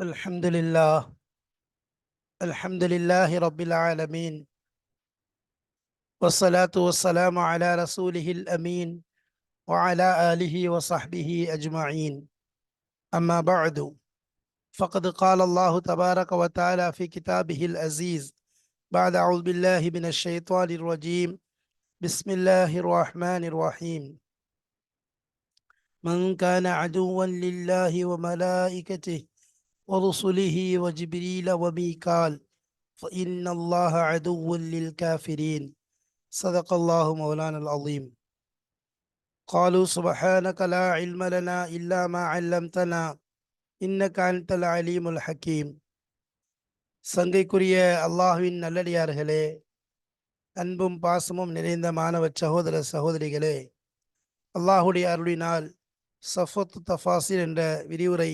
الحمد لله. الحمد لله رب العالمين. والصلاة والسلام على رسوله الأمين وعلى آله وصحبه أجمعين. أما بعد فقد قال الله تبارك وتعالى في كتابه العزيز بعد أعوذ بالله من الشيطان الرجيم. بسم الله الرحمن الرحيم. من كان عدوا لله وملائكته ورسله وجبريل وميكال فإن الله عدو للكافرين صدق الله مولانا العظيم قالوا سبحانك لا علم لنا إلا ما علمتنا إنك أنت العليم الحكيم சங்கைக்குரிய அல்லாஹுவின் நல்லடியார்களே அன்பும் பாசமும் நிறைந்த மாணவ சகோதர சகோதரிகளே அல்லாஹுடைய அருளினால் சஃபத்து தஃபாசிர் என்ற விரிவுரை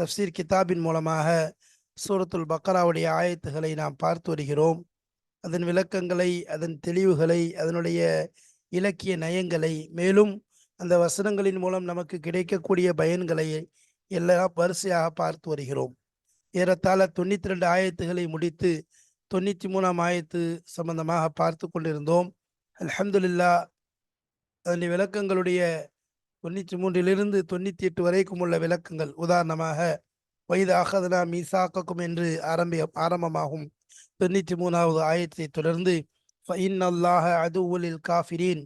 தப்சீர் கிதாபின் மூலமாக சூரத்துல் பக்கராவுடைய ஆயத்துகளை நாம் பார்த்து வருகிறோம். அதன் விளக்கங்களை அதன் தெளிவுகளை அதனுடைய இலக்கிய நயங்களை மேலும் அந்த வசனங்களின் மூலம் நமக்கு கிடைக்கக்கூடிய பயன்களை எல்லாம் வரிசையாக பார்த்து வருகிறோம். ஏறத்தாழ தொண்ணூத்தி ரெண்டு ஆயத்துகளை முடித்து தொண்ணூத்தி மூணாம் ஆயத்து சம்பந்தமாக பார்த்து கொண்டிருந்தோம். அலமதுல்லா அதனுடைய விளக்கங்களுடைய தொண்ணூற்றி மூன்றிலிருந்து தொண்ணூற்றி எட்டு வரைக்கும் உள்ள விளக்கங்கள். உதாரணமாக வயது அகதனா மீசாக்கும் என்று ஆரம்பி ஆரம்பமாகும். தொண்ணூற்றி மூணாவது ஆயத்தை தொடர்ந்து அல்லாஹ அதுவுலில் காஃபிரீன்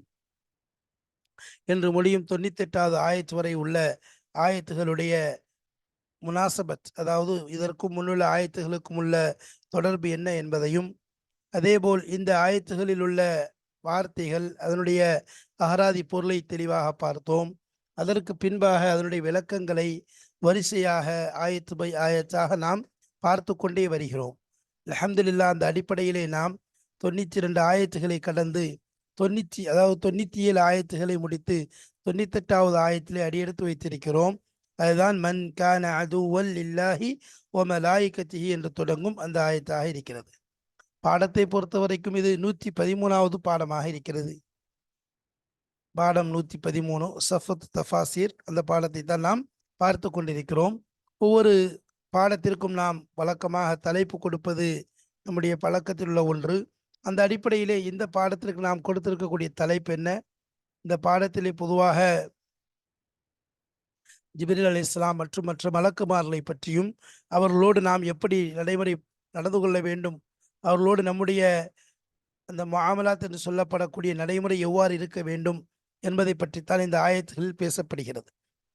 என்று மொழியும் தொண்ணூத்தி எட்டாவது ஆயத்து வரை உள்ள ஆயத்துகளுடைய முனாசபத் அதாவது இதற்கும் முன்னுள்ள ஆயத்துகளுக்கும் உள்ள தொடர்பு என்ன என்பதையும் அதேபோல் இந்த ஆயத்துகளில் உள்ள வார்த்தைகள் அதனுடைய அகராதி பொருளை தெளிவாக பார்த்தோம். அதற்கு பின்பாக அதனுடைய விளக்கங்களை வரிசையாக ஆயத்து பை ஆயத்தாக நாம் பார்த்து கொண்டே வருகிறோம். அஹமதுல்லா அந்த அடிப்படையிலே நாம் தொண்ணூற்றி ரெண்டு ஆயத்துகளை கடந்து தொண்ணூற்றி அதாவது தொண்ணூற்றி ஏழு ஆயத்துகளை முடித்து தொண்ணூத்தெட்டாவது ஆயத்திலே அடியெடுத்து வைத்திருக்கிறோம். அதுதான் மன் கான அதுவல் இல்லாஹி ஓமலாயிக்கத்திஹி என்று தொடங்கும் அந்த ஆயத்தாக இருக்கிறது. பாடத்தை பொறுத்த வரைக்கும் இது நூற்றி பதிமூணாவது பாடமாக இருக்கிறது. பாடம் நூற்றி பதிமூணு சஃபத் தஃபாசீர் அந்த பாடத்தை தான் நாம் பார்த்து கொண்டிருக்கிறோம். ஒவ்வொரு பாடத்திற்கும் நாம் வழக்கமாக தலைப்பு கொடுப்பது நம்முடைய பழக்கத்தில் உள்ள ஒன்று. அந்த அடிப்படையிலே இந்த பாடத்திற்கு நாம் கொடுத்திருக்கக்கூடிய தலைப்பு என்ன? இந்த பாடத்திலே பொதுவாக ஜிபிரில் அலி இஸ்லாம் மற்றும் மற்ற மலக்குமார்களை பற்றியும் அவர்களோடு நாம் எப்படி நடைமுறை நடந்து கொள்ள வேண்டும் அவர்களோடு நம்முடைய அந்த மாமலாத் என்று சொல்லப்படக்கூடிய நடைமுறை எவ்வாறு இருக்க வேண்டும் என்பதை பற்றித்தான் இந்த ஆயத்துகளில் பேசப்படுகிறது.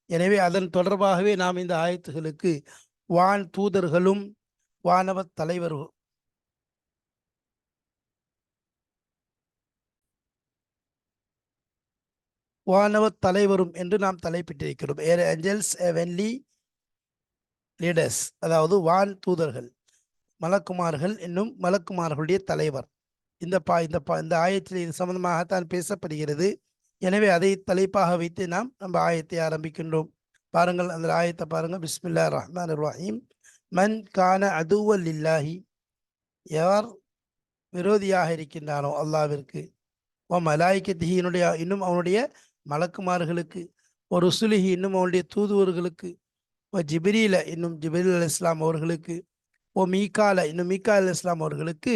எனவே அதன் தொடர்பாகவே நாம் இந்த ஆயத்துகளுக்கு வான் தூதர்களும் வானவ தலைவரும் வானவ தலைவரும் என்று நாம் தலைப்பிட்டிருக்கிறோம். ஏர் ஏஞ்சல்ஸ் வென்லி லீடர்ஸ் அதாவது வான் தூதர்கள் மலக்குமார்கள் என்னும் மலக்குமார்களுடைய தலைவர். இந்த பா இந்த பா இந்த ஆயத்தில் இது சம்பந்தமாகத்தான் பேசப்படுகிறது. எனவே அதை தலைப்பாக வைத்து நாம் நம்ம ஆயத்தை ஆரம்பிக்கின்றோம். பாருங்கள் அந்த ஆயத்தை பாருங்கள் பிஸ்மில்லா ரஹ்மான் ரஹீம். மன் கான அதுவல் இல்லாஹி யார் விரோதியாக இருக்கின்றானோ அல்லாவிற்கு ஓ மலாய்க்கத்தினுடைய இன்னும் அவனுடைய மலக்குமார்களுக்கு ஒரு சுலுகி இன்னும் அவனுடைய தூதுவர்களுக்கு ஓ ஜிபிரில இன்னும் ஜிபிரில் அலி இஸ்லாம் அவர்களுக்கு ஓ மீகால இன்னும் மீகா அலி இஸ்லாம் அவர்களுக்கு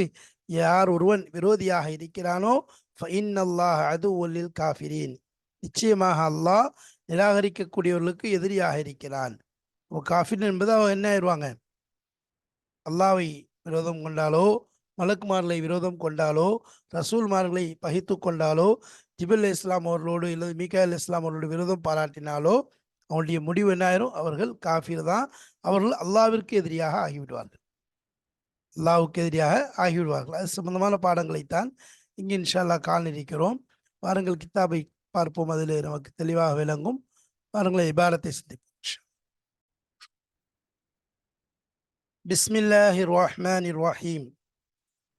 யார் ஒருவன் விரோதியாக இருக்கிறானோ அல்லாஹ் அது ஒல்லில் காஃபிரீன் நிச்சயமாக அல்லாஹ் நிராகரிக்கக்கூடியவர்களுக்கு எதிரியாக இருக்கிறான். காஃபின் என்பது அவங்க என்ன ஆயிடுவாங்க? அல்லாவை விரோதம் கொண்டாலோ மலக்குமார்களை விரோதம் கொண்டாலோ ரசூல்மார்களை பகித்து கொண்டாலோ ஜிபுல் இஸ்லாம் அவர்களோடு இல்லது மீகா இஸ்லாம் அவர்களோடு விரோதம் பாராட்டினாலோ அவனுடைய முடிவு என்ன ஆயிரும்? அவர்கள் காஃபீர் தான். அவர்கள் அல்லாவிற்கு எதிரியாக ஆகிவிடுவார்கள். அல்லாவுக்கு எதிரியாக ஆகிவிடுவார்கள். அது சம்பந்தமான பாடங்களைத்தான் இங்கே இன்ஷால்லா கால் இருக்கிறோம் வாருங்கள் கித்தாபை பார்ப்போம் அதில் நமக்கு தெளிவாக விளங்கும் வாருங்கள் இபாரத்தை சிந்திப்போம் بسم الله الرحمن الرحيم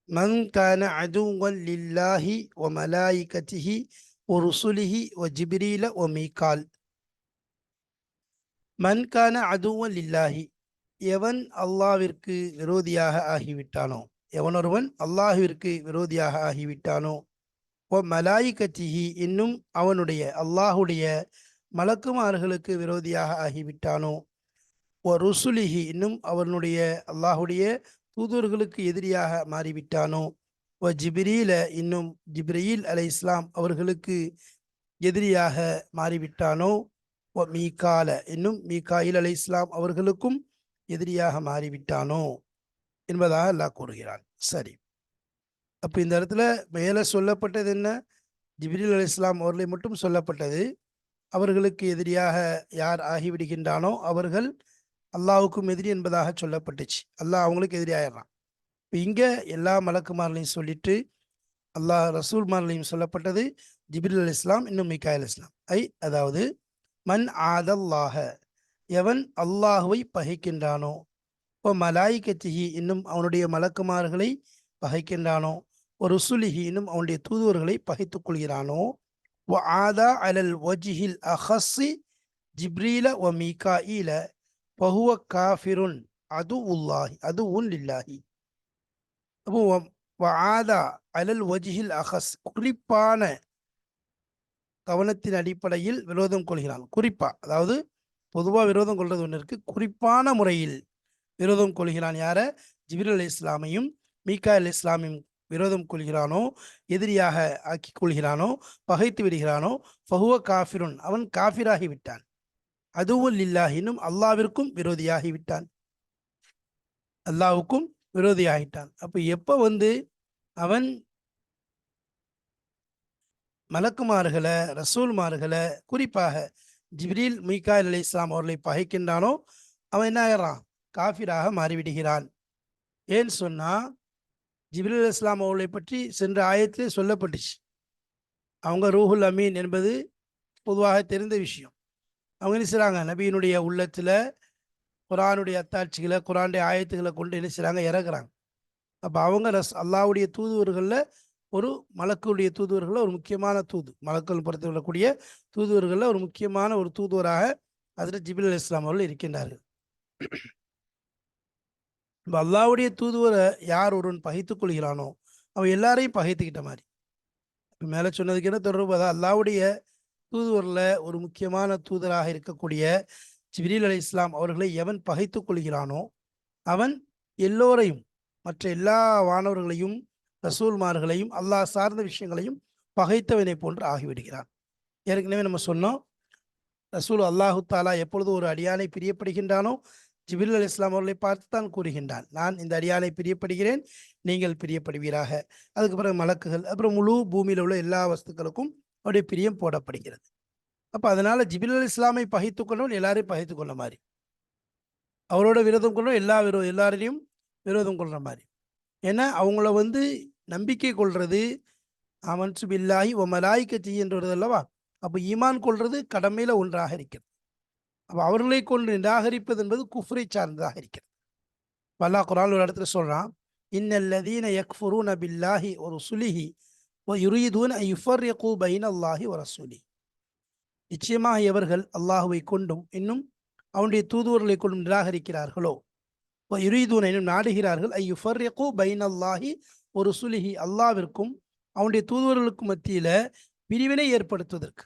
من كان عدوا لله وملائكته ورسله وجبريل وميكال من كان عدوا لله எவன் அல்லாவிற்கு விரோதியாக ஆகிவிட்டானோ எவனொருவன் அல்லாஹுவிற்கு விரோதியாக ஆகிவிட்டானோ? ஓ மலாயிகத்திஹி இன்னும் அவனுடைய அல்லாஹுடைய மலக்குமார்களுக்கு விரோதியாக ஆகிவிட்டானோ? ஓ ருசுலிஹி இன்னும் அவனுடைய அல்லாஹுடைய தூதுவர்களுக்கு எதிரியாக மாறிவிட்டானோ? ஓ ஜிப்ரீல இன்னும் ஜிப்ரீல் அலை இஸ்லாம் அவர்களுக்கு எதிரியாக மாறிவிட்டானோ? ஓ மீகால இன்னும் மீகாயில் அலை இஸ்லாம் அவர்களுக்கும் எதிரியாக மாறிவிட்டானோ? என்பதாக அல்லாஹ் கூறுகிறான். சரி. அப்போ இந்த இடத்துல மேலே சொல்லப்பட்டது என்ன? ஜிப்ரீல் அலி இஸ்லாம் அவர்களை மட்டும் சொல்லப்பட்டது. அவர்களுக்கு எதிரியாக யார் ஆகிவிடுகின்றானோ அவர்கள் அல்லாவுக்கும் எதிரி என்பதாக சொல்லப்பட்டுச்சு. அல்லாஹ் அவங்களுக்கு எதிரியாயிடுறான் இப்போ இங்கே எல்லா மலக்குமார்களையும் சொல்லிட்டு அல்லாஹ் ரசூல்மார்களையும் சொல்லப்பட்டது ஜிப்ரில் அலி இஸ்லாம் இன்னும் மிகாய் அலி இஸ்லாம் ஐ அதாவது மன் ஆதல்லாஹ எவன் அல்லாஹுவை பகைக்கின்றானோ ஓ மலாய்கத்திஹி இன்னும் அவனுடைய மலக்குமார்களை பகைக்கின்றானோ? ஒரு ருசுலிஹி இன்னும் அவனுடைய தூதுவர்களை பகைத்துக் கொள்கிறானோ? ஒ ஆதா அலல் ஒஜிஹில் அஹஸ்ஸி ஜிப்ரீல ஒ மீகாயில பஹுவ காஃபிருன் அது உல்லாஹி அது உன் இல்லாஹி அப்போ வ- ஆதா அலல் ஒஜிஹில் அஹஸ் குறிப்பான கவனத்தின் அடிப்படையில் விரோதம் கொள்கிறான். குறிப்பா அதாவது பொதுவாக விரோதம் கொள்வது ஒன்று இருக்கு. குறிப்பான முறையில் விரோதம் கொள்கிறான் யார? ஜிபிர் அலி இஸ்லாமையும் மீகா அலி இஸ்லாமையும் விரோதம் கொள்கிறானோ? எதிரியாக ஆக்கி கொள்கிறானோ? பகைத்து விடுகிறானோ? ஃபஹுவ காஃபிருன். அவன் காஃபிராகி விட்டான். அதுவும் இல்லாஹினும் இன்னும் அல்லாவிற்கும் விரோதியாகி விட்டான். அல்லாவுக்கும் விரோதியாகிட்டான். அப்போ எப்போ வந்து அவன் மலக்குமார்களை ரசூல்மார்களை குறிப்பாக ஜிப்ரீல் மீகாயில் அலி இஸ்லாம் அவர்களை பகைக்கின்றானோ? அவன் என்ன ஆகிறான் காஃபிராக மாறிவிடுகிறான். ஏன்னு சொன்னால் ஜிப்ரீல் இஸ்லாம் அவர்களை பற்றி சென்ற ஆயத்திலே சொல்லப்பட்டுச்சு. அவங்க ரூஹுல் அமீன் என்பது பொதுவாக தெரிந்த விஷயம். அவங்க என்ன செய்கிறாங்க நபியினுடைய உள்ளத்தில் குரானுடைய அத்தாட்சிகளை குரானுடைய ஆயத்துகளை கொண்டு என்ன செய்கிறாங்க இறக்குறாங்க. அப்போ அவங்க ரஸ் அல்லாவுடைய தூதுவர்களில் ஒரு மலக்குடைய தூதுவர்களில் ஒரு முக்கியமான தூது மலக்கள் புறத்தில் வரக்கூடிய தூதுவர்களில் ஒரு முக்கியமான ஒரு தூதுவராக அதில் ஜிபில் அலி இஸ்லாம் அவர்கள் இருக்கின்றார்கள். இப்போ அல்லாவுடைய தூதுவரை யார் ஒருவன் பகைத்து கொள்கிறானோ அவன் எல்லாரையும் பகைத்துக்கிட்ட மாதிரி. இப்போ மேலே சொன்னதுக்கு என்ன தொடர்பு? அதான் அல்லாவுடைய தூதுவரில் ஒரு முக்கியமான தூதராக இருக்கக்கூடிய ஜிப்ரீல் அலி இஸ்லாம் அவர்களை எவன் பகைத்து கொள்கிறானோ அவன் எல்லோரையும் மற்ற எல்லா வானவர்களையும் ரசூல்மார்களையும் அல்லாஹ் சார்ந்த விஷயங்களையும் பகைத்தவனை போன்று ஆகிவிடுகிறான். ஏற்கனவே நம்ம சொன்னோம் ரசூல் அல்லாஹு தாலா எப்பொழுது ஒரு அடியானை பிரியப்படுகின்றானோ ஜிபில் அலி இஸ்லாம் அவர்களை பார்த்து தான் கூறுகின்றான் நான் இந்த அடியானை பிரியப்படுகிறேன் நீங்கள் பிரியப்படுவீராக. அதுக்கு பிறகு மலக்குகள் அப்புறம் முழு பூமியில் உள்ள எல்லா வஸ்துக்களுக்கும் அவருடைய பிரியம் போடப்படுகிறது. அப்போ அதனால ஜிபில் அலி இஸ்லாமை பகைத்து கொண்டவன் எல்லாரையும் பகைத்து கொள்ள மாதிரி. அவரோட விரோதம் கொண்டவன் எல்லா விரோ எல்லாரையும் விரோதம் கொள்ற மாதிரி. ஏன்னா அவங்கள வந்து நம்பிக்கை கொள்வது அவன் பில்லாகி ஒ மலாய்க்கத்தி அல்லவா? அப்போ ஈமான் கொள்வது கடமையில் ஒன்றாக இருக்கிறது. அப்போ அவர்களை கொண்டு நிராகரிப்பது என்பது குஃப்ரை சார்ந்ததாக இருக்கிறது. அல்லாஹ் குரான் ஒரு இடத்துல சொல்கிறான் இன்னல்லதீன யக்ஃபுரூன பில்லாஹி ஒரு சுலிஹி ஒ யுரீதூன் யுஃபர்யகு பைன் அல்லாஹி ஒரு சுலி நிச்சயமாக எவர்கள் அல்லாஹுவை கொண்டும் இன்னும் அவனுடைய தூதுவர்களை கொண்டும் நிராகரிக்கிறார்களோ? ஒ இன்னும் நாடுகிறார்கள் ஐ யுஃபர்யகு பைன் அல்லாஹி ஒரு சுலிஹி அல்லாவிற்கும் அவனுடைய தூதுவர்களுக்கும் மத்தியில் பிரிவினை ஏற்படுத்துவதற்கு.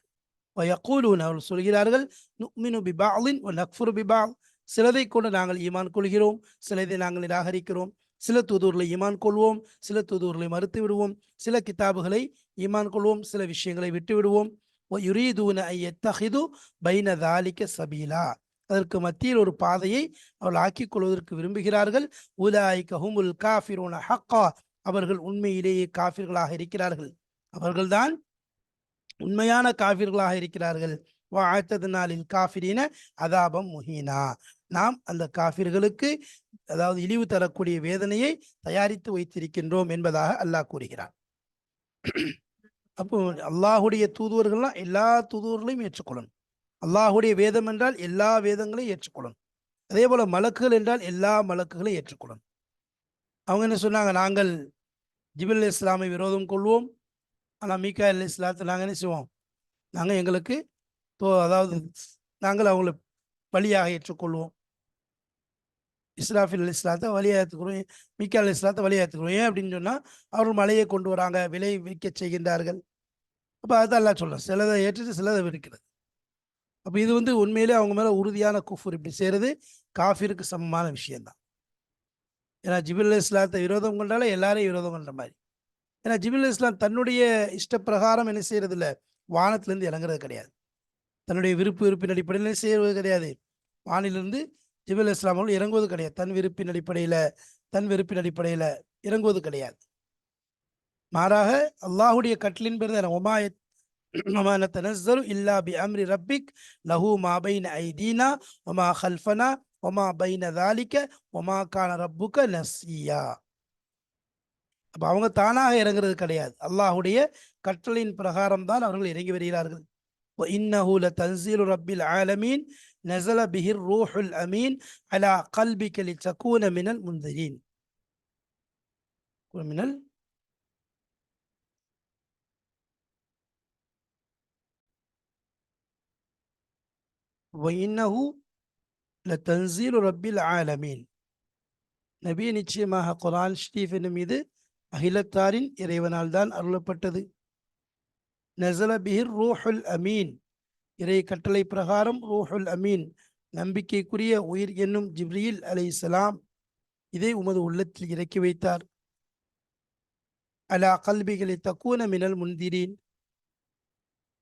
வயக்கூலூன் அவர்கள் சொல்கிறார்கள் நுக்மினு பிபாலின் ஒ நக்ஃபுர் பிபால். சிலதை கொண்டு நாங்கள் ஈமான் கொள்கிறோம் சிலதை நாங்கள் நிராகரிக்கிறோம். சில தூதுவர்களை ஈமான் கொள்வோம் சில தூதூர்களை மறுத்து விடுவோம். சில கிதாபுகளை ஈமான் கொள்வோம் சில விஷயங்களை விட்டு விடுவோம். யுரீதூன ஐ எத்தஹிது பைன தாலிக்க சபீலா. அதற்கு மத்தியில் ஒரு பாதையை அவள் ஆக்கிக் கொள்வதற்கு விரும்புகிறார்கள். உலாய் கஹுமுல் காஃபிரோன ஹக்கா. அவர்கள் உண்மையிலேயே காஃபிர்களாக இருக்கிறார்கள். அவர்கள்தான் உண்மையான காஃபிர்களாக இருக்கிறார்கள். வாழ்த்தது நாளில் காஃபிரின அதாபம் முஹீனா. நாம் அந்த காஃபிர்களுக்கு அதாவது இழிவு தரக்கூடிய வேதனையை தயாரித்து வைத்திருக்கின்றோம் என்பதாக அல்லாஹ் கூறுகிறார் அப்போ அல்லாஹுடைய தூதுவர்கள்லாம் எல்லா தூதுவர்களையும் ஏற்றுக்கொள்ளணும். அல்லாஹுடைய வேதம் என்றால் எல்லா வேதங்களையும் ஏற்றுக்கொள்ளணும். அதே போல மலக்குகள் என்றால் எல்லா மலக்குகளையும் ஏற்றுக்கொள்ளணும். அவங்க என்ன சொன்னாங்க? நாங்கள் ஜிபில் இஸ்லாமை விரோதம் கொள்வோம். ஆனால் மீக்கா இல்லை இஸ்லாத்தை நாங்கள் என்ன செய்வோம்? நாங்கள் எங்களுக்கு தோ அதாவது நாங்கள் அவங்கள பலியாக ஏற்றுக்கொள்வோம். இஸ்லாஃபில் அலி இஸ்லாத்தை வழியாக ஏற்றுக்கிறோம் மீகா அலி இஸ்லாத்தை வழியாக ஏற்றுக்கிறோம் ஏன் அப்படின்னு சொன்னால் அவர்கள் மலையை கொண்டு வராங்க விலை விற்க செய்கின்றார்கள். அப்போ அதான் எல்லாம் சொல்கிறேன் சிலதை ஏற்றுட்டு சிலதை விற்கிறது. அப்போ இது வந்து உண்மையிலே அவங்க மேலே உறுதியான குஃபூர் இப்படி செய்கிறது காஃபிருக்கு சமமான விஷயந்தான் ஏன்னா ஜிபில் இஸ்லாத்தை விரோதம் கொண்டாலே எல்லாரையும் விரோதம் கொண்ட மாதிரி. ஏன்னா ஜிபில் இஸ்லாம் தன்னுடைய இஷ்டப்பிரகாரம் என்ன செய்யறது இல்லை வானத்திலேருந்து இறங்குறது கிடையாது தன்னுடைய விருப்பு விருப்பின் அடிப்படையில் செய்வது கிடையாது வானிலிருந்து ஜிபில் இஸ்லாம் அவர்கள் இறங்குவது கிடையாது தன் விருப்பின் அடிப்படையில் தன் விருப்பின் அடிப்படையில் இறங்குவது கிடையாது மாறாக அல்லாஹுடைய கட்டளின் பேர் தான் ஒமாயத் وما نتنزل إلا بأمر ربك له ما بين أيدينا وما خلفنا وما بين ذلك وما كان ربك نسيا அப்போ அவங்க தானாக இறங்குறது கிடையாது. அல்லாஹுடைய கட்டளையின் பிரகாரம் தான் அவர்கள் இறங்கி வருகிறார்கள். இன்னஹூல தன்சீல் ரப்பில் ஆலமீன் நசல பிஹிர் ரூஹுல் அமீன் அலா கல்பி கலி சக்கூன மினல் முந்தரீன் மினல் இன்னஹூ லத்தன்சீல் ரப்பில் ஆலமீன். நபி நிச்சயமாக குரான் ஸ்டீஃபின் மீது அகிலத்தாரின் இறைவனால் தான் அருளப்பட்டது. நசலபிஹிர் ரூஹுல் அமீன். இறை கட்டளை பிரகாரம் ரூஹுல் அமீன். நம்பிக்கைக்குரிய உயிர் என்னும் ஜிப்ரீல் அலை இஸ்லாம் இதை உமது உள்ளத்தில் இறக்கி வைத்தார். அலா கல்விகளை தக்கூன மினல் முந்திரீன்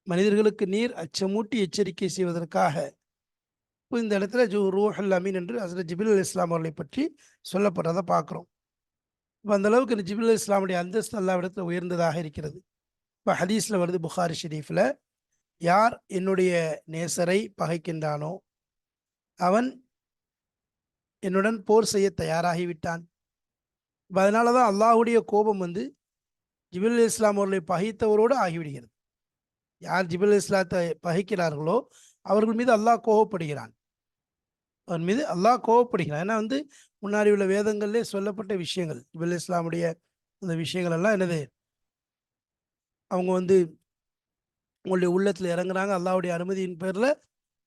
மனிதர்களுக்கு நீர் அச்சமூட்டி எச்சரிக்கை செய்வதற்காக. இப்போ இந்த இடத்துல ஜூ ரூஹல் அமீன் என்று ஹசரத் ஜிபில் அலி இஸ்லாம் அவர்களை பற்றி சொல்லப்படுறதை பார்க்குறோம். இப்போ அந்த அளவுக்கு ஜிபில் இஸ்லாமுடைய அந்தஸ்து எல்லா இடத்துல உயர்ந்ததாக இருக்கிறது. இப்போ ஹதீஸில் வருது புகாரி ஷெரீஃபில் யார் என்னுடைய நேசரை பகைக்கின்றானோ அவன் என்னுடன் போர் செய்ய தயாராகிவிட்டான் இப்போ அதனால தான் அல்லாஹுடைய கோபம் வந்து ஜிபில் இஸ்லாம் அவர்களை பகைத்தவரோடு ஆகிவிடுகிறது. யார் ஜிபில் இஸ்லாத்தை பகைக்கிறார்களோ அவர்கள் மீது அல்லாஹ் கோவப்படுகிறான். அவன் மீது அல்லாஹ் கோவப்படுகிறான். ஏன்னா வந்து முன்னாடி உள்ள வேதங்கள்லே சொல்லப்பட்ட விஷயங்கள். ஜிபில் இஸ்லாமுடைய அந்த விஷயங்கள் எல்லாம் என்னது? அவங்க வந்து உங்களுடைய உள்ளத்தில் இறங்குறாங்க. அல்லாவுடைய அனுமதியின் பேரில்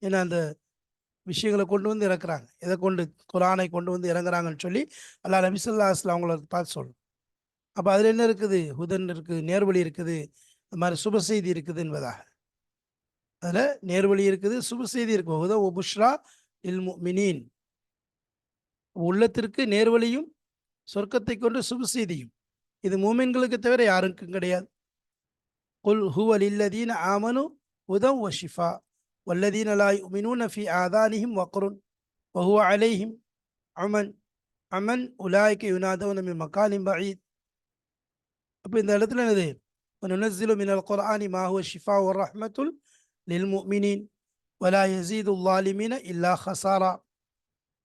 ஏன்னா அந்த விஷயங்களை கொண்டு வந்து இறக்குறாங்க. எதை கொண்டு? குரானை கொண்டு வந்து இறங்குறாங்கன்னு சொல்லி அல்லா நபிசல்லா அஸ்லாம் அவங்கள பார்த்து சொல்லணும் அப்போ அதில் என்ன இருக்குது? ஹுதன் இருக்குது நேர்வழி இருக்குது. அது மாதிரி சுப செய்தி இருக்குது என்பதாக. அதில் நேர்வழி இருக்குது சுப செய்தி இருக்கு. ஹுத ஒபுஷ்ரா இல் மினீன் உள்ளத்திற்கு நேர்வழியும் சொர்க்கத்தை கொண்டு சுப செய்தியும் இது மூமின்களுக்கு தவிர யாருக்கும் கிடையாது குல் ஹுவ லில்லதீன ஆமனு உதம் வ ஷிஃபா வல்லதீன லா யுமினூன ஃபி ஆதானிஹிம் வக்ருன் வஹுவ அலைஹிம் அமன் அமன் உலாய்க்கு யுனாதவன மின் மக்காலிம் பஈத் அப்போ இந்த இடத்துல என்னது وننزل من القرآن ما هو شفاء ورحمة للمؤمنين ولا يزيد الظالمين إلا خسارا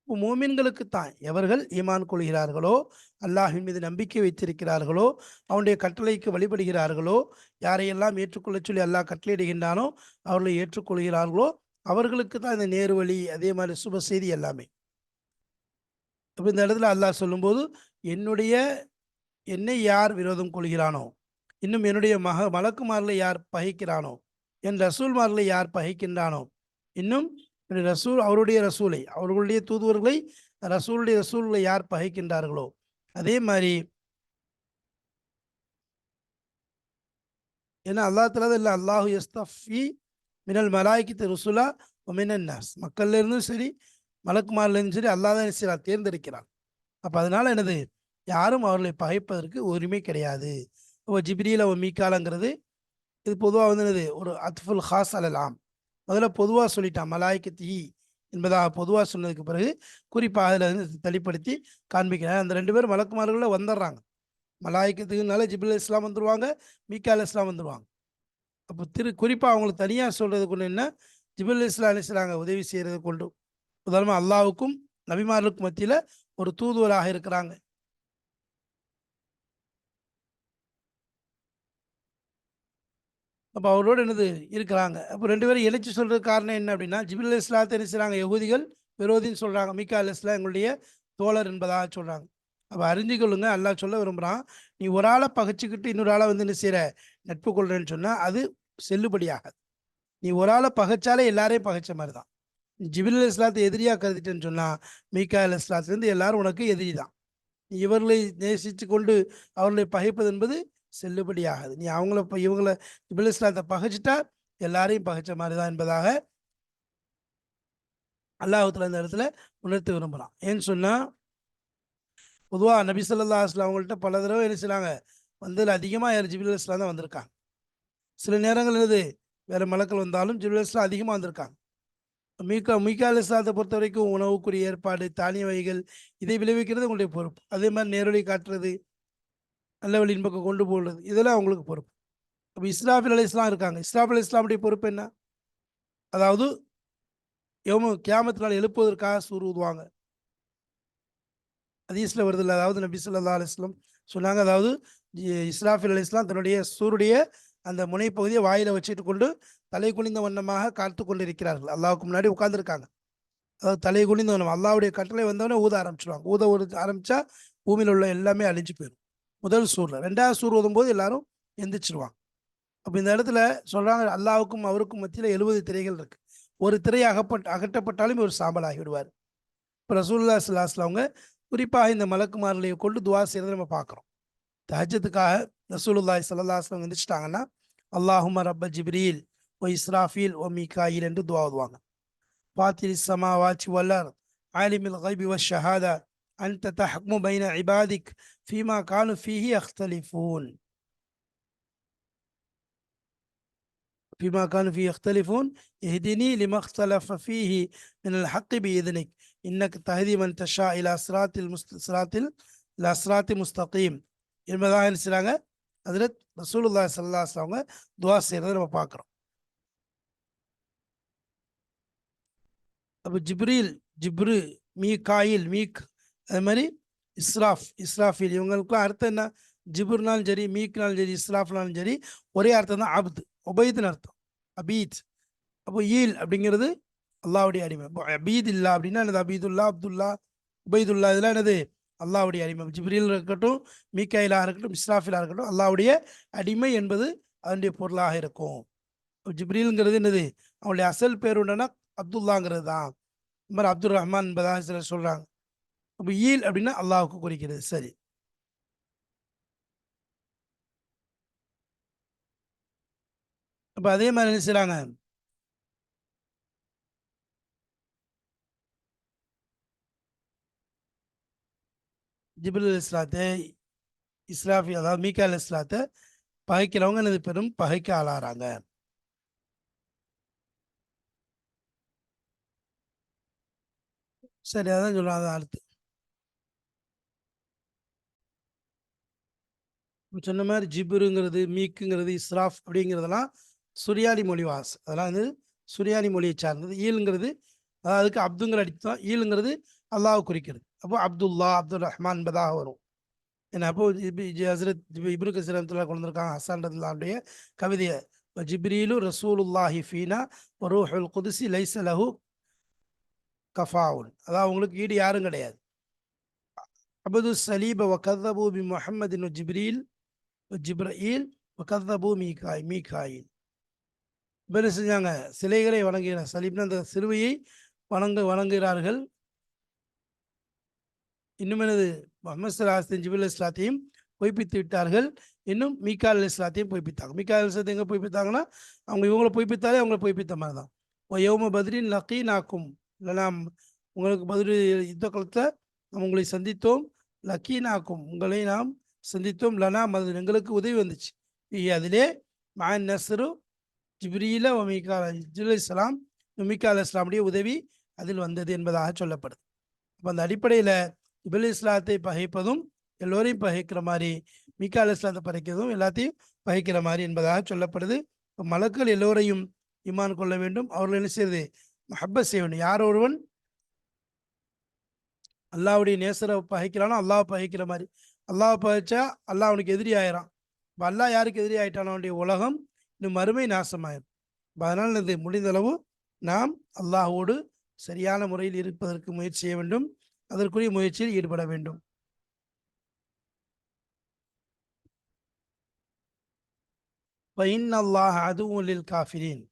மூமின்களுக்கு தான். எவர்கள் ஈமான் கொள்கிறார்களோ அல்லாஹின் மீது நம்பிக்கை வைத்திருக்கிறார்களோ அவனுடைய கட்டளைக்கு வழிபடுகிறார்களோ யாரையெல்லாம் ஏற்றுக்கொள்ள சொல்லி அல்லாஹ் கட்டளையிடுகின்றானோ அவர்களை ஏற்றுக்கொள்கிறார்களோ அவர்களுக்கு தான் இந்த நேர்வழி அதே மாதிரி சுப செய்தி எல்லாமே. இப்போ இந்த இடத்துல அல்லாஹ் சொல்லும்போது என்னுடைய என்னை யார் விரோதம் கொள்கிறானோ இன்னும் என்னுடைய மக மலக்குமார்களை யார் பகைக்கிறானோ என் ரசூல்மார்களை யார் பகைக்கின்றானோ இன்னும் ரசூல் அவருடைய ரசூலை அவர்களுடைய தூதுவர்களை ரசூலுடைய ரசூல்களை யார் பகைக்கின்றார்களோ? அதே மாதிரி ஏன்னா அல்லா தலா இல்லை அல்லாஹு எஸ்தஃபி மினல் மலாய்க்கு ருசுலா ஒமினன் மக்கள்ல இருந்தும் சரி மலக்குமார்ல இருந்தும் சரி அல்லா தான் சரி தேர்ந்தெடுக்கிறான். அப்போ அதனால எனது யாரும் அவர்களை பகைப்பதற்கு உரிமை கிடையாது. ஓ ஜிப்ரியில் ஓ மீக்காலங்கிறது இது பொதுவாக வந்து என்னது? ஒரு அத்ஃபுல் ஹாஸ் அலலாம் முதல்ல பொதுவாக சொல்லிட்டான் மலாய்க்கு தீ என்பதாக பொதுவாக சொன்னதுக்கு பிறகு குறிப்பாக அதில் வந்து தெளிப்படுத்தி காண்பிக்கிறார். அந்த ரெண்டு பேரும் மலக்குமார்களில் வந்துடுறாங்க மலாய்க்கத்துக்குனால ஜிபில் இஸ்லாம் வந்துடுவாங்க மீக்கால் இஸ்லாம் வந்துடுவாங்க அப்போ திரு குறிப்பாக அவங்களுக்கு தனியாக சொல்கிறது கொண்டு என்ன ஜிபில் இஸ்லாம் அலிஸ்லாங்க உதவி செய்கிறது கொண்டு உதாரணமாக அல்லாவுக்கும் நபிமார்களுக்கும் மத்தியில் ஒரு தூதுவராக இருக்கிறாங்க. அப்போ அவரோடு என்னது இருக்கிறாங்க. அப்போ ரெண்டு பேரும் எழுச்சி சொல்கிற காரணம் என்ன அப்படின்னா ஜிபில் இஸ்லாத்தை என்ன செய்கிறாங்க யகுதிகள் விரோதின்னு சொல்கிறாங்க மிக்கா அல் இஸ்லாம் எங்களுடைய தோழர் என்பதாக சொல்கிறாங்க அப்போ அறிஞ்சு கொள்ளுங்க. அல்லாஹ் சொல்ல விரும்புகிறான் நீ ஒரு ஆளை பகைச்சிக்கிட்டு இன்னொரு ஆளை வந்து என்ன செய்கிற நட்பு கொள்றேன்னு சொன்னால் அது செல்லுபடியாகாது. நீ ஒரு ஆளை பகைச்சாலே எல்லாரையும் பகைச்ச மாதிரி தான் ஜிபில் இஸ்லாத்தை எதிரியாக கருதிட்டேன்னு சொன்னால் மிக்கா அல் இஸ்லாத்துலேருந்து எல்லாரும் உனக்கு எதிரி தான் நீ இவர்களை நேசித்து கொண்டு அவர்களை பகைப்பது என்பது செல்லுபடியாகாது. நீ அவங்கள இப்போ இவங்கள இபில் இஸ்லாத்தை பகைச்சிட்டா எல்லாரையும் பகைச்ச மாதிரி தான் என்பதாக அல்லாஹத்தில் இந்த இடத்துல உணர்த்த விரும்புகிறான் ஏன்னு சொன்னால் பொதுவாக நபி சொல்லா அஸ்லாம் அவங்கள்ட்ட பல தடவை என்ன செய்யலாங்க வந்ததில் அதிகமாக யார் ஜிபில் இஸ்லாம் தான் வந்திருக்காங்க. சில நேரங்கள் என்னது வேறு மலக்கள் வந்தாலும் ஜிபில் இஸ்லாம் அதிகமாக வந்திருக்காங்க. மீக்கா மீக்கா அலி இஸ்லாத்தை பொறுத்த வரைக்கும் உணவுக்குரிய ஏற்பாடு தானிய வகைகள் இதை விளைவிக்கிறது உங்களுடைய பொறுப்பு. அதே மாதிரி நேரடி காட்டுறது நல்ல வழியின் பக்கம் கொண்டு போகிறது. இதெல்லாம் அவங்களுக்கு பொறுப்பு. அப்போ இஸ்லாஃபில் அலி இஸ்லாம் இருக்காங்க. இஸ்லாஃபில் இஸ்லாமுடைய பொறுப்பு என்ன? அதாவது எவ்வளோ கியாமத்தினால் எழுப்புவதற்காக சூர் ஊதுவாங்க. அதீஸில் வருதில்ல அதாவது நபி சொல்லா அலிஸ்லாம் சொன்னாங்க அதாவது இஸ்லாஃபில் அலி இஸ்லாம் தன்னுடைய சூருடைய அந்த முனைப்பகுதியை வாயில் வச்சுட்டு கொண்டு தலை குனிந்த வண்ணமாக காத்து கொண்டு இருக்கிறார்கள் அல்லாவுக்கு முன்னாடி உட்காந்துருக்காங்க அதாவது தலை குனிந்த வண்ணம். அல்லாவுடைய கட்டளை வந்தவொடனே ஊத ஆரம்பிச்சிருவாங்க. ஊத ஒரு ஆரம்பித்தா பூமியில் உள்ள எல்லாமே அழிஞ்சு போயிடும் முதல் சூரில். ரெண்டாவது சூர் ஓதும் போது எல்லாரும் எந்திரிச்சிருவாங்க. அப்போ இந்த இடத்துல சொல்கிறாங்க அல்லாவுக்கும் அவருக்கும் மத்தியில் எழுபது திரைகள் இருக்குது ஒரு திரை அகப்பட் அகற்றப்பட்டாலும் ஒரு சாம்பல் ஆகிவிடுவார் இப்போ ரசூல்லா சல்லாஸ்ல அவங்க குறிப்பாக இந்த மலக்குமார்களை கொண்டு துவா செய்கிறத நம்ம பார்க்குறோம். தஹஜத்துக்காக ரசூலுல்லாய் சல்லாஸ்லாம் எந்திரிச்சிட்டாங்கன்னா அல்லாஹும ரப்ப ஜிப்ரீல் ஓ இஸ்ராஃபீல் ஓ மீகாயில் என்று துவா ஓதுவாங்க. பாத்திரி சமா வாச்சி வல்லார் ஆலிமில் கைபி வ ஷஹாதா أنت تحكم بين عبادك فيما كانوا فيه يختلفون فيما كانوا فيه يختلفون اهدني لما اختلف فيه من الحق بإذنك إنك تهدي من تشاء إلى صراط المست... صراط إلى صراط مستقيم என்பதாக என்ன செய்கிறாங்க அதில் ரசூலுல்லா சல்லாஸ் அவங்க துவா செய்கிறத நம்ம பார்க்குறோம் அப்போ ஜிப்ரீல் ஜிப்ரு மீ காயில் மீக் அது மாதிரி இஸ்ராஃப் இஸ்ராஃபில் இவங்களுக்குலாம் அர்த்தம் என்ன? ஜிபுர்னாலும் சரி மீக்னாலும் சரி இஸ்ராஃப்னாலும் சரி ஒரே அர்த்தம் தான் அப்து ஒபைதுன்னு அர்த்தம். அபீத். அப்போ ஈல் அப்படிங்கிறது அல்லாவுடைய அடிமை. அபீத் இல்லா அப்படின்னா என்னது? அபீதுல்லா அப்துல்லா உபைதுல்லா இதெல்லாம் என்னது? அல்லாவுடைய அடிமை. ஜிப்ரீல் இருக்கட்டும் மீக்காயிலா இருக்கட்டும் இஸ்ராஃபிலா இருக்கட்டும் அல்லாவுடைய அடிமை என்பது அதனுடைய பொருளாக இருக்கும். ஜிப்ரீலுங்கிறது என்னது? அவனுடைய அசல் பேர் உண்டனா அப்துல்லாங்கிறது தான். இந்த மாதிரி அப்துல் ரஹ்மான் என்பதாக சிலர் சொல்கிறாங்க அப்போ ஈல் அப்படின்னா அல்லாவுக்கு குறிக்கிறது. சரி. அப்போ அதே மாதிரி என்ன செய்கிறாங்க ஜிபுல் இஸ்லாத்தை இஸ்லாஃபி அதாவது மீக்கா அல் இஸ்லாத்தை பகைக்கிறவங்க எனது பெரும் பகைக்க ஆளாகிறாங்க. சரி அதான் சொல்லுவாங்க அடுத்து. சொன்ன மாதிரி ஜிபுருங்கிறது மீக்குங்கிறது இஸ்ராஃப் அப்படிங்கிறதெல்லாம் சுரியானி மொழி வாஸ் அதெல்லாம் வந்து சுரியானி மொழியை சார்ந்தது. ஈலுங்கிறது அதுக்கு அப்துங்கிற அடித்தான் ஈலுங்கிறது அல்லாஹ் குறிக்கிறது. அப்போ அப்துல்லா அப்துல் ரஹ்மான் என்பதாக வரும். ஏன்னா அப்போ ஹசரத் இப்ரு கசீரத்தில் கொண்டிருக்காங்க வந்திருக்காங்க ஹசான் ரதுல்லாவுடைய கவிதையை. ஜிப்ரீலு ரசூலுல்லாஹி ஃபீனா ரூஹுல் குதிசி லைசலஹு கஃபாவுன். அதான் அவங்களுக்கு ஈடு யாரும் கிடையாது. அபது சலீப வ கதபு முஹம்மதின் ஜிப்ரீல் ஜிப்ரீல் வ கதபு மீகாய் மீகாயில் என்ன செஞ்சாங்க. சிலைகளை வணங்குகிறார் சலீப்னா அந்த சிறுவையை வணங்க வணங்குகிறார்கள். இன்னும் எனது முகமது சலாஹின் ஜிபுல் இஸ்லாத்தையும் பொய்ப்பித்து விட்டார்கள். இன்னும் மீக்கா அல் இஸ்லாத்தையும் பொய்ப்பித்தாங்க. மீக்கா அல் இஸ்லாத்தை எங்கே பொய்ப்பித்தாங்கன்னா அவங்க இவங்களை பொய்ப்பித்தாலே அவங்கள பொய்ப்பித்த மாதிரி தான். ஓ யோம பதிரின் லக்கி நாக்கும் இல்லைனா உங்களுக்கு பதில் யுத்த காலத்தில் நாம் உங்களை சந்தித்தோம். லக்கீனாக்கும் உங்களை நாம் சந்தித்தோம். லனா மது எங்களுக்கு உதவி வந்துச்சு. அதிலே மான் நசரு ஜிப்ரீல மீகா ஜிபுல் இஸ்லாம் நுமிகா அல் இஸ்லாமுடைய உதவி அதில் வந்தது என்பதாக சொல்லப்படுது. அப்போ அந்த அடிப்படையில் இபில் இஸ்லாத்தை பகைப்பதும் எல்லோரையும் பகைக்கிற மாதிரி மிக்கா அல் இஸ்லாத்தை பகைக்கிறதும் எல்லாத்தையும் பகைக்கிற மாதிரி என்பதாக சொல்லப்படுது. மலக்கள் எல்லோரையும் இமான் கொள்ள வேண்டும். அவர்கள் என்ன செய்யுது மஹப்பத் செய்ய வேண்டும். யார் ஒருவன்? அல்லாவுடைய நேசரை பகைக்கிறானோ அல்லாவை பகைக்கிற மாதிரி அல்லாஹ் பகைச்சா அல்லாஹ் அவனுக்கு எதிரி ஆயிரான் இப்போ அல்லாஹ் யாருக்கு எதிரி ஆயிட்டானவனுடைய உலகம் இன்னும் மறுமை நாசமாயிரும். அதனால் இது முடிந்தளவு நாம் அல்லாஹோடு சரியான முறையில் இருப்பதற்கு முயற்சி செய்ய வேண்டும். அதற்குரிய முயற்சியில் ஈடுபட வேண்டும். அல்லாஹ் அதுவும் காஃபிரின்.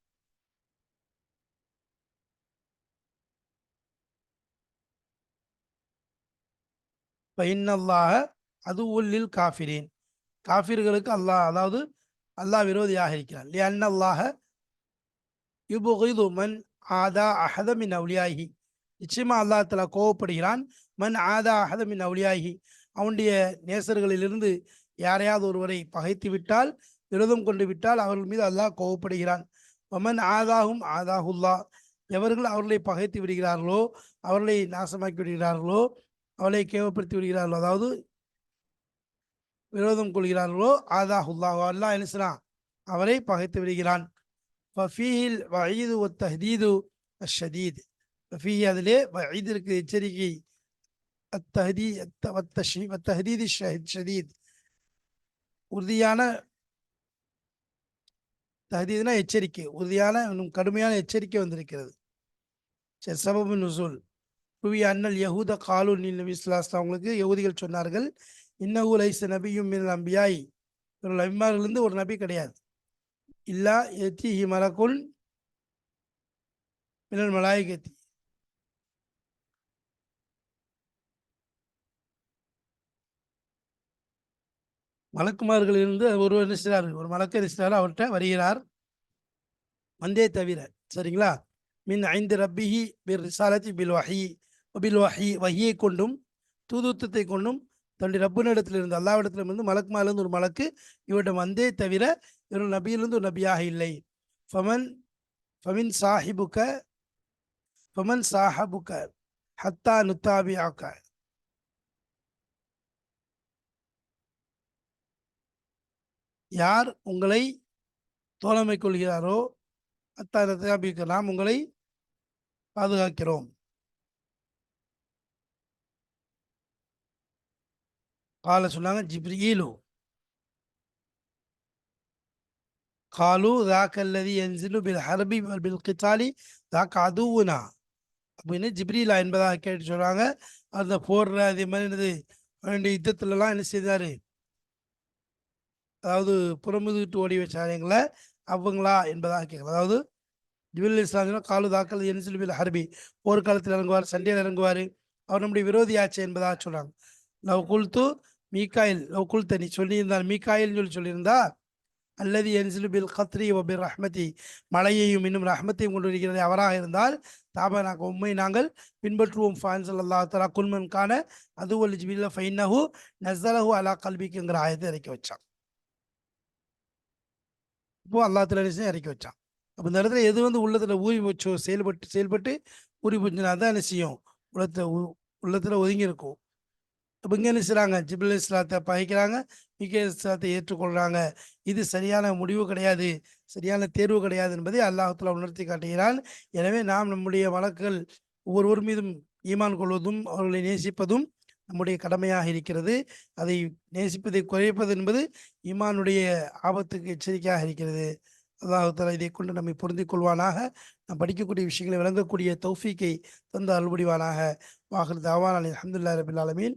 அல்லாஹ அது உள்ளில் காஃபிரீன். காஃபிர்களுக்கு அல்லாஹ் அதாவது அல்லாஹ் விரோதியாக இருக்கிறான். இருக்கிறார் லியன் அல்லாஹ யுபுகிது மன் ஆதா அஹதமின் அவுலியாஹி நிச்சயமா அல்லாஹ் தலா கோவப்படுகிறான். மன் ஆதா அஹதமின் அவுலியாகி அவனுடைய நேசர்களிலிருந்து யாரையாவது ஒருவரை பகைத்து விட்டால் விரோதம் கொண்டு விட்டால் அவர்கள் மீது அல்லாஹ் கோவப்படுகிறான். மமன் ஆதாகும் ஆதாகுல்லா எவர்கள் அவர்களை பகைத்து விடுகிறார்களோ அவர்களை நாசமாக்கி விடுகிறார்களோ அவளை கேவப்படுத்தி விடுகிறார்களோ அதாவது விரோதம் கொள்கிறார்களோ ஆதா ஆதாஹுல்லாஹ் அல்லாஹ் என்ன அவரை பகைத்து விடுகிறான். ஃபீஹில் வயீது ஒ தஹதீது அஷதீத். ஃபீ அதிலே வயதிற்கு எச்சரிக்கை. ஷதீத். உறுதியான தஹதீதுனா எச்சரிக்கை. உறுதியான இன்னும் கடுமையான எச்சரிக்கை வந்திருக்கிறது. சரி சபபு நுசூல். புவி அண்ணல் யஹூத காலு நபி இஸ்லாஸ்லாம் அவங்களுக்கு யகுதிகள் சொன்னார்கள். இன்னகு லைச நபியும் மின் அம்பியாய். இவர்கள் அபிமாரிலிருந்து ஒரு நபி கிடையாது. இல்லா எத்தி ஹி மலக்குள் மினல் மலாய்கத்தி. மலக்குமார்களிலிருந்து ஒருவர் நினைச்சார் ஒரு மலக்கு நினைச்சார் அவர்கிட்ட வருகிறார். வந்தே தவிர சரிங்களா? மின் ஐந்து ரப்பிஹி பிர் ரிசாலத்தி பில் வஹி. பில் வஹி வஹியை கொண்டும் தூதுத்தத்தை கொண்டும் தன்னுடைய ரப்புனிடத்தில் இருந்து அல்லாவிடத்தில் இருந்து மலக்குமாலிருந்து ஒரு மலக்கு இவரிடம் வந்தே தவிர இவர் நபியிலிருந்து ஒரு நபியாக இல்லை. ஃபமன் ஃபமின் சாஹிபுக்க ஃபமன் சாஹபுக்க ஹத்தா நுத்தாபியாக்க யார் உங்களை தோழமை கொள்கிறாரோ அத்தா நாம் உங்களை பாதுகாக்கிறோம். கால சொன்னாங்க ஜிப்ரீலு. காலு தாக்கல்லதி என்சிலு பில் ஹரபி பில் கித்தாலி தாக்க அதுவுனா அப்படின்னு ஜிப்ரீலா என்பதாக கேட்டு சொல்கிறாங்க அந்த போடுற அதே மாதிரி என்னது? வேண்டிய யுத்தத்துலலாம் என்ன செய்தார்? அதாவது புறமுதுகிட்டு ஓடி வச்சாருங்கள அவங்களா என்பதாக கேட்கலாம். அதாவது ஜிபில் இஸ்லாம் காலு தாக்கல் என்சிலு பில் ஹர்பி போர்க்காலத்தில் இறங்குவார் சண்டையில் இறங்குவார். அவர் நம்முடைய விரோதியாச்சு என்பதாக சொல்கிறாங்க லவ் குல்து மீக்காயில் லவ் தனி நீ சொல்லியிருந்தால் மீக்காயில்னு சொல்லி சொல்லியிருந்தா அல்லது என்சிலு பில் கத்ரி ஒபிர் ரஹ்மதி. மலையையும் இன்னும் ரஹ்மத்தையும் கொண்டு வருகிறது அவராக இருந்தால் தாபா நாங்கள் உண்மை நாங்கள் பின்பற்றுவோம் ஃபான்சல் அல்லா தலா குல்மன் கான அது ஒல் ஜிபில்ல ஃபைனஹு நசலஹு அலா கல்விக்குங்கிற ஆயத்தை இறக்கி வச்சான். இப்போ அல்லா தலா இறக்கி வச்சான். அப்போ இந்த இடத்துல எது வந்து உள்ளத்தில் ஊறி வச்சோ செயல்பட்டு செயல்பட்டு ஊறி போச்சுன்னா தான் என்ன செய்யும் உள்ளத்தில் உள்ளத்தில் ஒதுங்கி இருக்கும். இப்போ இங்கே என்ன ஜிபில் இஸ்லாத்தை பகைக்கிறாங்க. மிக இஸ்லாத்தை ஏற்றுக்கொள்கிறாங்க இது சரியான முடிவு கிடையாது. சரியான தேர்வு கிடையாது என்பதை அல்லாஹத்தில் உணர்த்தி காட்டுகிறான். எனவே நாம் நம்முடைய வழக்குகள் ஒவ்வொருவர் மீதும் ஈமான் கொள்வதும் அவர்களை நேசிப்பதும் நம்முடைய கடமையாக இருக்கிறது. அதை நேசிப்பதை குறைப்பது என்பது ஈமானுடைய ஆபத்துக்கு எச்சரிக்கையாக இருக்கிறது. அல்லாஹால இதை கொண்டு நம்மை பொருந்திக் கொள்வானாக. நாம் படிக்கக்கூடிய விஷயங்களை விளங்கக்கூடிய தௌஃபீக்கை தந்து அருள்புடிவானாக வாகர் தாவான் அலி அஹமதுல்லா ரபில் ஆலமீன்.